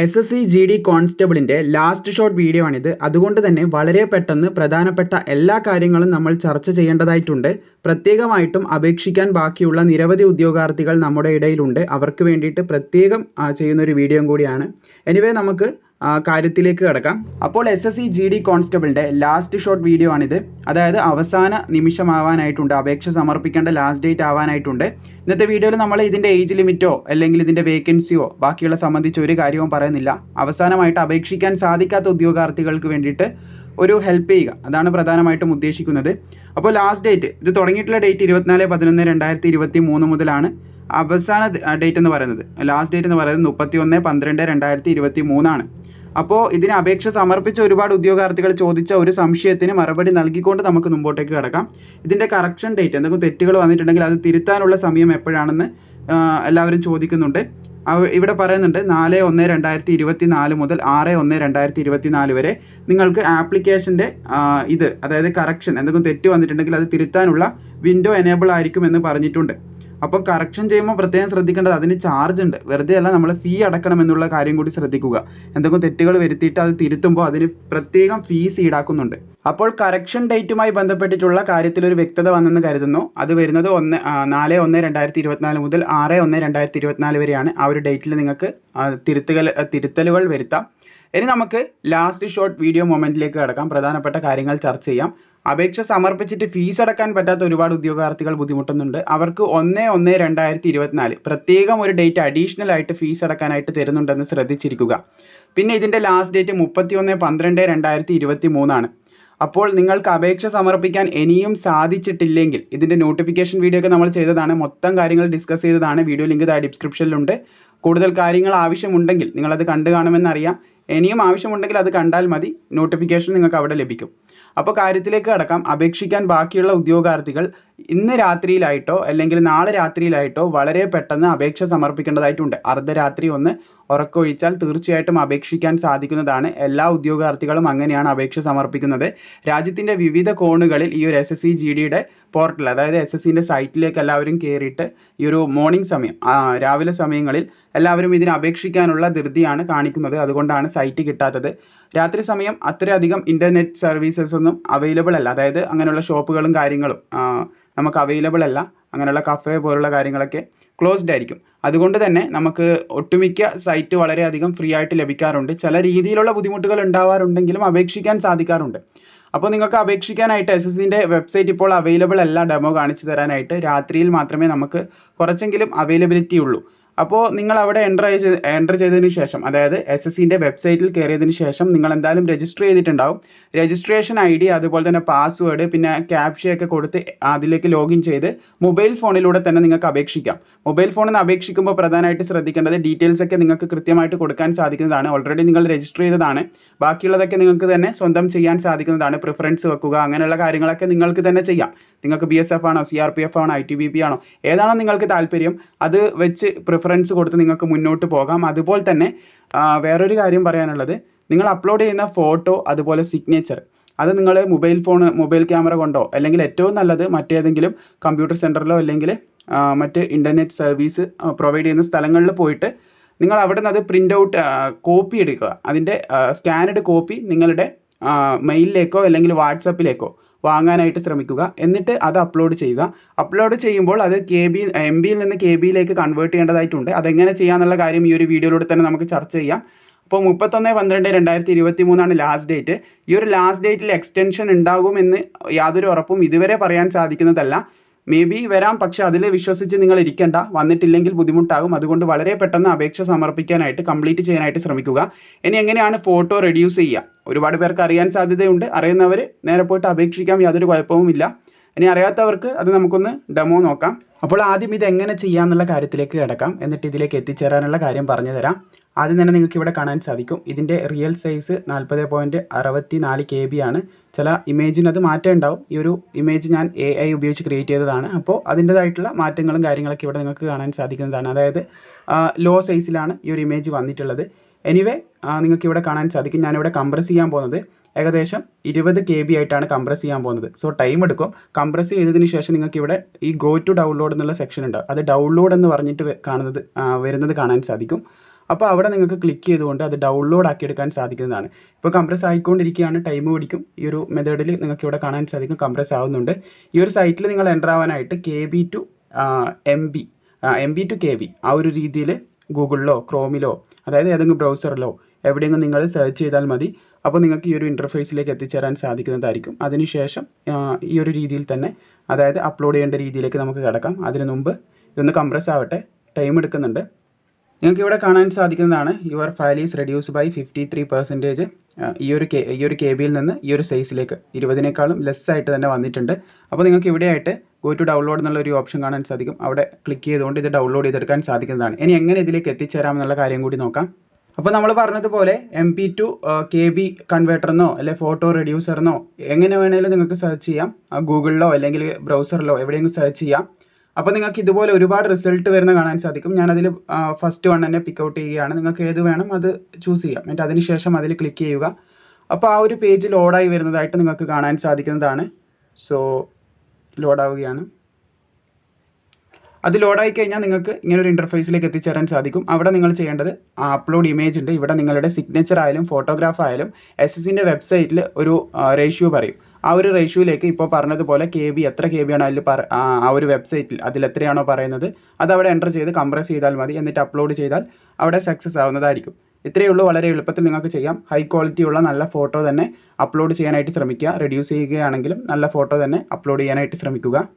S S C G D കോൺസ്റ്റബിളിന്റെ last short video ആണിത്. അതുകൊണ്ട് തന്നെ വളരെ പെട്ടെന്ന് പ്രധാനപ്പെട്ട എല്ലാ കാര്യങ്ങളും നമ്മൾ ചർച്ച ചെയ്യേണ്ടതായിട്ടുണ്ട്. പ്രത്യേകമായിട്ടും അപേക്ഷിക്കാൻ ബാക്കിയുള്ള നിരവധി ഉദ്യോഗാർത്ഥികൾ നമ്മുടെ ഇടയിലുണ്ട്. അവർക്ക് വേണ്ടിയിട്ട് പ്രത്യേകം ചെയ്യുന്ന ഒരു വീഡിയോ കൂടിയാണ്. എനിവേ നമുക്ക് കാര്യത്തിലേക്ക് കിടക്കാം. അപ്പോൾ S S C G D കോൺസ്റ്റബിളിന്റെ last short video ആണിത്. അതായത് അവസാന നിമിഷമാവാനായിട്ടുണ്ട്. അപേക്ഷ സമർപ്പിക്കേണ്ട ലാസ്റ്റ് ഡേറ്റ് ആവാനായിട്ടുണ്ട്. ഇന്നത്തെ വീഡിയോയിൽ നമ്മൾ ഇതിന്റെ ഏജ് ലിമിറ്റോ അല്ലെങ്കിൽ ഇതിന്റെ വേക്കൻസിയോ ബാക്കിയുള്ള സംബന്ധിച്ച് ഒരു കാര്യവും പറയുന്നില്ല. അവസാനമായിട്ട് അപേക്ഷിക്കാൻ സാധിക്കാത്ത ഉദ്യോഗാർത്ഥികൾക്ക് വേണ്ടിയിട്ട് ഒരു ഹെൽപ്പ് ചെയ്യുക. അതാണ് പ്രധാനമായിട്ടും ഉദ്ദേശിക്കുന്നത്. അപ്പോൾ ലാസ്റ്റ് ഡേറ്റ് ഇത് തുടങ്ങിയിട്ടുള്ള ഡേറ്റ് ഇരുപത്തിനാല് പതിനൊന്ന് രണ്ടായിരത്തി ഇരുപത്തി മൂന്ന് മുതലാണ് അവസാന ഡേറ്റ് എന്ന് പറയുന്നത്. ലാസ്റ്റ് ഡേറ്റ് എന്ന് പറയുന്നത് മുപ്പത്തി ഒന്ന് പന്ത്രണ്ട് രണ്ടായിരത്തി ഇരുപത്തി മൂന്നാണ് അപ്പോൾ ഇതിന് അപേക്ഷ സമർപ്പിച്ച ഒരുപാട് ഉദ്യോഗാർത്ഥികൾ ചോദിച്ച ഒരു സംശയത്തിന് മറുപടി നൽകിക്കൊണ്ട് നമുക്ക് മുമ്പോട്ടേക്ക് കിടക്കാം. ഇതിന്റെ കറക്ഷൻ ഡേറ്റ് എന്തെങ്കിലും തെറ്റുകൾ വന്നിട്ടുണ്ടെങ്കിൽ അത് തിരുത്താനുള്ള സമയം എപ്പോഴാണെന്ന് എല്ലാവരും ചോദിക്കുന്നുണ്ട്. ഇവിടെ പറയുന്നുണ്ട് നാല് ഒന്ന് രണ്ടായിരത്തി ഇരുപത്തി നാല് മുതൽ ആറ് ഒന്ന് രണ്ടായിരത്തി ഇരുപത്തി നാല് വരെ നിങ്ങൾക്ക് ആപ്ലിക്കേഷന്റെ ഇത് അതായത് കറക്ഷൻ എന്തെങ്കിലും തെറ്റ് വന്നിട്ടുണ്ടെങ്കിൽ അത് തിരുത്താനുള്ള വിൻഡോ എനേബിൾ ആയിരിക്കും എന്ന് പറഞ്ഞിട്ടുണ്ട്. അപ്പോൾ കറക്ഷൻ ചെയ്യുമ്പോൾ പ്രത്യേകം ശ്രദ്ധിക്കേണ്ടത് അതിന് ചാർജ് ഉണ്ട്. വെറുതെ അല്ല നമ്മൾ ഫീ അടക്കണം എന്നുള്ള കാര്യം കൂടി ശ്രദ്ധിക്കുക. എന്തെങ്കിലും തെറ്റുകൾ വരുത്തിയിട്ട് അത് തിരുത്തുമ്പോൾ അതിന് പ്രത്യേകം ഫീസ് ഈടാക്കുന്നുണ്ട് അപ്പോൾ കറക്ഷൻ ഡേറ്റുമായി ബന്ധപ്പെട്ടിട്ടുള്ള കാര്യത്തിൽ ഒരു വ്യക്തത വന്നെന്ന് കരുതുന്നു. അത് വരുന്നത് ഒന്ന് നാല് ഒന്ന് രണ്ടായിരത്തി ഇരുപത്തിനാല് മുതൽ ആറ് ഒന്ന് രണ്ടായിരത്തി ഇരുപത്തിനാല് വരെയാണ് ആ ഒരു ഡേറ്റിൽ നിങ്ങൾക്ക് തിരുത്തുകൾ തിരുത്തലുകൾ വരുത്താം. ഇനി നമുക്ക് ലാസ്റ്റ് ഷോർട്ട് വീഡിയോ മൊമെന്റിലേക്ക് കടക്കാം. പ്രധാനപ്പെട്ട കാര്യങ്ങൾ ചർച്ച ചെയ്യാം. അപേക്ഷ സമർപ്പിച്ചിട്ട് ഫീസ് അടക്കാൻ പറ്റാത്ത ഒരുപാട് ഉദ്യോഗാർത്ഥികൾ ബുദ്ധിമുട്ടുന്നുണ്ട്. അവർക്ക് ഒന്ന് ഒന്ന് രണ്ടായിരത്തി ഇരുപത്തിനാല് പ്രത്യേകം ഒരു ഡേറ്റ് അഡീഷണൽ ആയിട്ട് ഫീസ് അടക്കാനായിട്ട് തരുന്നുണ്ടെന്ന് ശ്രദ്ധിച്ചിരിക്കുക. പിന്നെ ഇതിന്റെ ലാസ്റ്റ് ഡേറ്റ് മുപ്പത്തി ഒന്ന് പന്ത്രണ്ട് രണ്ടായിരത്തി ഇരുപത്തി മൂന്നാണ് അപ്പോൾ നിങ്ങൾക്ക് അപേക്ഷ സമർപ്പിക്കാൻ ഇനിയും സാധിച്ചിട്ടില്ലെങ്കിൽ ഇതിന്റെ നോട്ടിഫിക്കേഷൻ വീഡിയോ ഒക്കെ നമ്മൾ ചെയ്തതാണ്. മൊത്തം കാര്യങ്ങൾ ഡിസ്കസ് ചെയ്തതാണ്. വീഡിയോ ലിങ്ക് ഡിസ്ക്രിപ്ഷനിലുണ്ട് കൂടുതൽ കാര്യങ്ങൾ ആവശ്യമുണ്ടെങ്കിൽ അത് കണ്ടു കാണുമെന്നറിയാം. ഇനിയും ആവശ്യമുണ്ടെങ്കിൽ അത് കണ്ടാൽ മതി. നോട്ടിഫിക്കേഷൻ നിങ്ങൾക്ക് അവിടെ ലഭിക്കും. അപ്പോൾ കാര്യത്തിലേക്ക് കടക്കാം. അപേക്ഷിക്കാൻ ബാക്കിയുള്ള ഉദ്യോഗാർത്ഥികൾ ഇന്ന് രാത്രിയിലായിട്ടോ അല്ലെങ്കിൽ നാളെ രാത്രിയിലായിട്ടോ വളരെ പെട്ടെന്ന് അപേക്ഷ സമർപ്പിക്കേണ്ടതായിട്ടുണ്ട്. അർദ്ധരാത്രി ഒന്ന് ഉറക്കമൊഴിച്ചാൽ തീർച്ചയായിട്ടും അപേക്ഷിക്കാൻ സാധിക്കുന്നതാണ്. എല്ലാ ഉദ്യോഗാർത്ഥികളും അങ്ങനെയാണ് അപേക്ഷ സമർപ്പിക്കുന്നത്. രാജ്യത്തിന്റെ വിവിധ കോണുകളിൽ ഈ ഒരു എസ് എസ് സി ജി ഡിയുടെ പോർട്ടൽ അതായത് എസ് എസ് സിന്റെ സൈറ്റിലേക്ക് എല്ലാവരും കയറിയിട്ട് ഈ ഒരു മോർണിംഗ് സമയം രാവിലെ സമയങ്ങളിൽ എല്ലാവരും ഇതിന് അപേക്ഷിക്കാനുള്ള ധൃതിയാണ് കാണിക്കുന്നത്. അതുകൊണ്ടാണ് സൈറ്റ് കിട്ടാത്തത്. രാത്രി സമയം അത്രയധികം ഇന്റർനെറ്റ് സർവീസസ് ഒന്നും അവൈലബിൾ അല്ല. അതായത് അങ്ങനെയുള്ള ഷോപ്പുകളും കാര്യങ്ങളും നമുക്ക് അവൈലബിൾ അല്ല. അങ്ങനെയുള്ള കഫേ പോലുള്ള കാര്യങ്ങളൊക്കെ ക്ലോസ്ഡ് ആയിരിക്കും. അതുകൊണ്ട് തന്നെ നമുക്ക് ഒട്ടുമിക്ക സൈറ്റ് വളരെയധികം ഫ്രീ ആയിട്ട് ലഭിക്കാറുണ്ട്. ചില രീതിയിലുള്ള ബുദ്ധിമുട്ടുകൾ ഉണ്ടാവാറുണ്ടെങ്കിലും അപേക്ഷിക്കാൻ സാധിക്കാറുണ്ട്. അപ്പോൾ നിങ്ങൾക്ക് അപേക്ഷിക്കാനായിട്ട് എസ് എസ് സിന്റെ വെബ്സൈറ്റ് ഇപ്പോൾ അവൈലബിൾ അല്ല ഡെമോ കാണിച്ചു തരാനായിട്ട്. രാത്രിയിൽ മാത്രമേ നമുക്ക് കുറച്ചെങ്കിലും അവൈലബിലിറ്റി ഉള്ളൂ. അപ്പോൾ നിങ്ങൾ അവിടെ എന്റർ എന്റർ ചെയ്തതിന് ശേഷം അതായത് എസ് എസ് സിന്റെ വെബ്സൈറ്റിൽ കയറിയതിന് ശേഷം നിങ്ങൾ എന്തായാലും രജിസ്റ്റർ ചെയ്തിട്ടുണ്ടാവും. രജിസ്ട്രേഷൻ ഐ ഡി അതുപോലെ തന്നെ പാസ്വേഡ് പിന്നെ ക്യാപ്ഷയൊക്കെ കൊടുത്ത് അതിലേക്ക് ലോഗിൻ ചെയ്ത് മൊബൈൽ ഫോണിലൂടെ തന്നെ നിങ്ങൾക്ക് അപേക്ഷിക്കാം. മൊബൈൽ ഫോണിൽ നിന്ന് അപേക്ഷിക്കുമ്പോൾ പ്രധാനമായിട്ട് ശ്രദ്ധിക്കേണ്ടത് ഡീറ്റെയിൽസ് ഒക്കെ നിങ്ങൾക്ക് കൃത്യമായിട്ട് കൊടുക്കാൻ സാധിക്കുന്നതാണ്. ഓൾറെഡി നിങ്ങൾ രജിസ്റ്റർ ചെയ്തതാണ്. ബാക്കിയുള്ളതൊക്കെ നിങ്ങൾക്ക് തന്നെ സ്വന്തം ചെയ്യാൻ സാധിക്കുന്നതാണ്. പ്രിഫറൻസ് വെക്കുക അങ്ങനെയുള്ള കാര്യങ്ങളൊക്കെ നിങ്ങൾക്ക് തന്നെ ചെയ്യാം. നിങ്ങൾക്ക് ബി എസ് എഫ് ആണോ സി ആർ പി എഫ് ആണോ ഐ ടി ബി പി ആണോ ഏതാണോ നിങ്ങൾക്ക് താല്പര്യം അത് വെച്ച് പ്രിഫറൻസ് കൊടുത്ത് നിങ്ങൾക്ക് മുന്നോട്ട് പോകാം. അതുപോലെ തന്നെ വേറൊരു കാര്യം പറയാനുള്ളത് നിങ്ങൾ അപ്ലോഡ് ചെയ്യുന്ന ഫോട്ടോ അതുപോലെ സിഗ്നേച്ചർ അത് നിങ്ങൾ മൊബൈൽ ഫോൺ മൊബൈൽ ക്യാമറ കൊണ്ടോ അല്ലെങ്കിൽ ഏറ്റവും നല്ലത് മറ്റേതെങ്കിലും കമ്പ്യൂട്ടർ സെന്ററിലോ അല്ലെങ്കിൽ മറ്റ് ഇന്റർനെറ്റ് സർവീസ് പ്രൊവൈഡ് ചെയ്യുന്ന സ്ഥലങ്ങളിൽ പോയിട്ട് നിങ്ങൾ അവിടെ നിന്ന് അത് പ്രിന്റ് ഔട്ട് കോപ്പി എടുക്കുക. അതിന്റെ സ്കാനഡ് കോപ്പി നിങ്ങളുടെ മെയിലിലേക്കോ അല്ലെങ്കിൽ വാട്സപ്പിലേക്കോ വാങ്ങാനായിട്ട് ശ്രമിക്കുക. എന്നിട്ട് അത് അപ്ലോഡ് ചെയ്യുക. അപ്ലോഡ് ചെയ്യുമ്പോൾ അത് കെ ബി എം ബിയിൽ നിന്ന് കെ ബിയിലേക്ക് കൺവേർട്ട് ചെയ്യേണ്ടതായിട്ടുണ്ട്. അതെങ്ങനെ ചെയ്യാന്നുള്ള കാര്യം ഈ ഒരു വീഡിയോയിലൂടെ തന്നെ നമുക്ക് ചർച്ച ചെയ്യാം. അപ്പോൾ മുപ്പത്തൊന്ന് പന്ത്രണ്ട് രണ്ടായിരത്തി ഇരുപത്തി മൂന്നാണ് ലാസ്റ്റ് ഡേറ്റ് ഈ ഒരു ലാസ്റ്റ് ഡേറ്റിൽ എക്സ്റ്റൻഷൻ ഉണ്ടാകുമെന്ന് യാതൊരു ഉറപ്പും ഇതുവരെ പറയാൻ സാധിക്കുന്നതല്ല. മേ ബി വരാം പക്ഷെ അതിൽ വിശ്വസിച്ച് നിങ്ങൾ ഇരിക്കേണ്ട. വന്നിട്ടില്ലെങ്കിൽ ബുദ്ധിമുട്ടാകും. അതുകൊണ്ട് വളരെ പെട്ടെന്ന് അപേക്ഷ സമർപ്പിക്കാനായിട്ട് കംപ്ലീറ്റ് ചെയ്യാനായിട്ട് ശ്രമിക്കുക. ഇനി എങ്ങനെയാണ് ഫോട്ടോ റെഡ്യൂസ് ചെയ്യുക? ഒരുപാട് പേർക്ക് അറിയാൻ സാധ്യതയുണ്ട്. അറിയുന്നവർ നേരെ പോയിട്ട് അപേക്ഷിക്കാം. യാതൊരു കുഴപ്പവുമില്ല. ഇനി അറിയാത്തവർക്ക് അത് നമുക്കൊന്ന് ഡെമോ നോക്കാം. അപ്പോൾ ആദ്യം ഇത് എങ്ങനെ ചെയ്യാമെന്നുള്ള കാര്യത്തിലേക്ക് കിടക്കാം. എന്നിട്ട് ഇതിലേക്ക് എത്തിച്ചേരാനുള്ള കാര്യം പറഞ്ഞു തരാം. ആദ്യം തന്നെ നിങ്ങൾക്ക് ഇവിടെ കാണാൻ സാധിക്കും. ഇതിന്റെ റിയൽ സൈസ് നാൽപ്പത് പോയിന്റ് അറുപത്തി നാല് കെ ബി ആണ്. ചില ഇമേജിന് അത് മാറ്റം ഉണ്ടാവും. ഈ ഒരു ഇമേജ് ഞാൻ എ ഐ ഉപയോഗിച്ച് ക്രിയേറ്റ് ചെയ്തതാണ്. അപ്പോൾ അതിന്റെതായിട്ടുള്ള മാറ്റങ്ങളും കാര്യങ്ങളൊക്കെ ഇവിടെ നിങ്ങൾക്ക് കാണാൻ സാധിക്കുന്നതാണ്. അതായത് ലോ സൈസിലാണ് ഈ ഒരു ഇമേജ് വന്നിട്ടുള്ളത്. എനിവേ നിങ്ങൾക്ക് ഇവിടെ കാണാൻ സാധിക്കും. ഞാനിവിടെ കംപ്രസ് ചെയ്യാൻ പോകുന്നത് ഏകദേശം ഇരുപത് കെ ബി ആയിട്ടാണ് കംപ്രസ് ചെയ്യാൻ പോകുന്നത്. സോ ടൈം എടുക്കും. കംപ്രസ് ചെയ്തതിന് ശേഷം നിങ്ങൾക്ക് ഇവിടെ ഈ ഗോ ടു ഡൗൺലോഡ് എന്നുള്ള സെക്ഷൻ ഉണ്ട്. അത് ഡൗൺലോഡ് എന്ന് പറഞ്ഞിട്ട് കാണുന്നത് വരുന്നത് കാണാൻ സാധിക്കും. അപ്പോൾ അവിടെ നിങ്ങൾക്ക് ക്ലിക്ക് ചെയ്തുകൊണ്ട് അത് ഡൗൺലോഡ് ആക്കി എടുക്കാൻ സാധിക്കുന്നതാണ്. ഇപ്പോൾ കംപ്രസ് ആയിക്കൊണ്ടിരിക്കുകയാണ്. ടൈം പിടിക്കും. ഈ ഒരു മെത്തേഡിൽ നിങ്ങൾക്ക് ഇവിടെ കാണാൻ സാധിക്കും. കംപ്രസ് ആവുന്നുണ്ട്. ഈ ഒരു സൈറ്റിൽ നിങ്ങൾ എന്റർ ആവാനായിട്ട് K B to M B M B to K B ആ ഒരു രീതിയിൽ ഗൂഗിളിലോ ക്രോമിലോ അതായത് ഏതെങ്കിലും ബ്രൗസറിലോ എവിടെയെങ്കിലും നിങ്ങൾ സെർച്ച് ചെയ്താൽ മതി. അപ്പോൾ നിങ്ങൾക്ക് ഈ ഒരു ഇന്റർഫേസിലേക്ക് എത്തിച്ചേരാൻ സാധിക്കുന്നതായിരിക്കും. അതിനുശേഷം ഈ ഒരു രീതിയിൽ തന്നെ അതായത് അപ്ലോഡ് ചെയ്യേണ്ട രീതിയിലേക്ക് നമുക്ക് കിടക്കാം. അതിനു മുമ്പ് ഇതൊന്ന് കംപ്രസ് ആവട്ടെ. ടൈം എടുക്കുന്നുണ്ട്. നിങ്ങൾക്ക് ഇവിടെ കാണാൻ സാധിക്കുന്നതാണ് your file is reduce by fifty three percentage ഈ ഒരു കെ ഈ ഒരു കെ ബിയിൽ നിന്ന് ഈ ഒരു സൈസിലേക്ക് ഇരുപതിനേക്കാളും ലെസ് ആയിട്ട് തന്നെ വന്നിട്ടുണ്ട്. അപ്പോൾ നിങ്ങൾക്ക് ഇവിടെയായിട്ട് ഗോ ടു ഡൗൺലോഡ് എന്നുള്ള ഒരു ഓപ്ഷൻ കാണാൻ സാധിക്കും. അവിടെ ക്ലിക്ക് ചെയ്തുകൊണ്ട് ഇത് ഡൗൺലോഡ് ചെയ്തെടുക്കാൻ സാധിക്കുന്നതാണ്. ഇനി എങ്ങനെ ഇതിലേക്ക് എത്തിച്ചേരാം എന്നുള്ള കാര്യം കൂടി നോക്കാം. അപ്പോൾ നമ്മൾ പറഞ്ഞതുപോലെ M P to K B കൺവേർട്ടറിനോ അല്ലെ ഫോട്ടോ റെഡ്യൂസറിനോ എങ്ങനെ വേണമെങ്കിലും നിങ്ങൾക്ക് സെർച്ച് ചെയ്യാം. ഗൂഗിളിലോ അല്ലെങ്കിൽ ബ്രൗസറിലോ എവിടെയെങ്കിലും സെർച്ച് ചെയ്യാം. അപ്പോൾ നിങ്ങൾക്ക് ഇതുപോലെ ഒരുപാട് റിസൾട്ട് വരുന്ന കാണാൻ സാധിക്കും. ഞാൻ അതിൽ ഫസ്റ്റ് വൺ തന്നെ പിക്ക് ഔട്ട് ചെയ്യുകയാണ്. നിങ്ങൾക്ക് ഏത് വേണം അത് ചൂസ് ചെയ്യാം. എന്നിട്ട് അതിനുശേഷം അതിൽ ക്ലിക്ക് ചെയ്യുക. അപ്പോൾ ആ ഒരു പേജ് ലോഡായി വരുന്നതായിട്ട് നിങ്ങൾക്ക് കാണാൻ സാധിക്കുന്നതാണ്. സോ ലോഡ് ആവുകയാണ്. അത് ലോഡായി കഴിഞ്ഞാൽ നിങ്ങൾക്ക് ഇങ്ങനെ ഒരു ഇന്റർഫേസിലേക്ക് എത്തിച്ചേരാൻ സാധിക്കും. അവിടെ നിങ്ങൾ ചെയ്യേണ്ടത് അപ്ലോഡ് ഇമേജ് ഉണ്ട്. ഇവിടെ നിങ്ങളുടെ സിഗ്നേച്ചർ ആയാലും ഫോട്ടോഗ്രാഫ് ആയാലും എസ് എസിന്റെ വെബ്സൈറ്റിൽ ഒരു റേഷ്യോ പറയും. ആ ഒരു റേഷ്യോയിലേക്ക് ഇപ്പോൾ പറഞ്ഞതുപോലെ കെ ബി എത്ര കെ ബി ആണോ അതിൽ പറ ആ ഒരു വെബ്സൈറ്റിൽ അതിൽ എത്രയാണോ പറയുന്നത് അത് അവിടെ എന്റർ ചെയ്ത് കംപ്രസ് ചെയ്താൽ മതി. എന്നിട്ട് അപ്ലോഡ് ചെയ്താൽ അവിടെ സക്സസ് ആവുന്നതായിരിക്കും. ഇത്രയേ ഉള്ളൂ. വളരെ എളുപ്പത്തിൽ നിങ്ങൾക്ക് ചെയ്യാം. ഹൈ ക്വാളിറ്റി ഉള്ള നല്ല ഫോട്ടോ തന്നെ അപ്ലോഡ് ചെയ്യാനായിട്ട് ശ്രമിക്കുക. റെഡ്യൂസ് ചെയ്യുകയാണെങ്കിലും നല്ല ഫോട്ടോ തന്നെ അപ്ലോഡ് ചെയ്യാനായിട്ട് ശ്രമിക്കുക.